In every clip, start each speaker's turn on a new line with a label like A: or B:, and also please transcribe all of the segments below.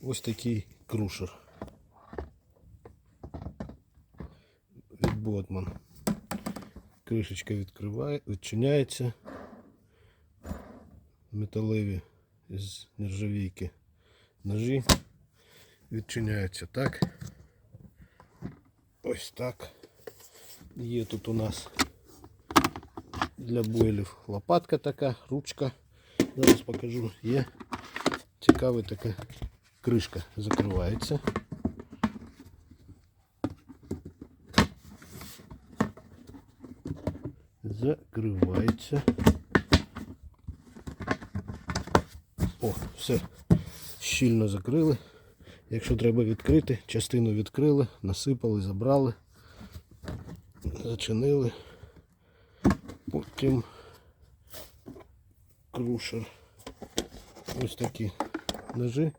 A: ось такий крушер. Від Ботман. Кришечка відкриває, відчиняється. Металеві з нержавійки ножі. Відчиняються так. Ось так. Є тут у нас для бойлів лопатка така, ручка. Зараз покажу. Є цікава така кришка закривається. Закривається. О, все. Щільно закрили. Якщо треба відкрити, частину відкрили, насипали, забрали, зачинили. Потім крушер. Ось такі ножи,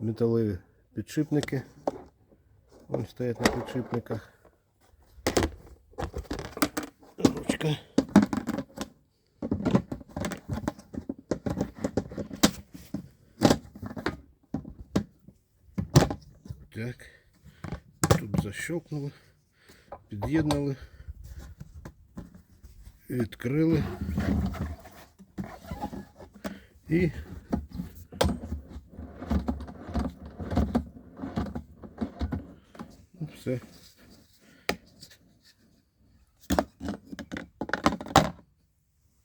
A: металеві підшипники. Ось стоять на підшипниках. Ручка. Так. Тут защелкнули, під'єднали, відкрили і ну, все.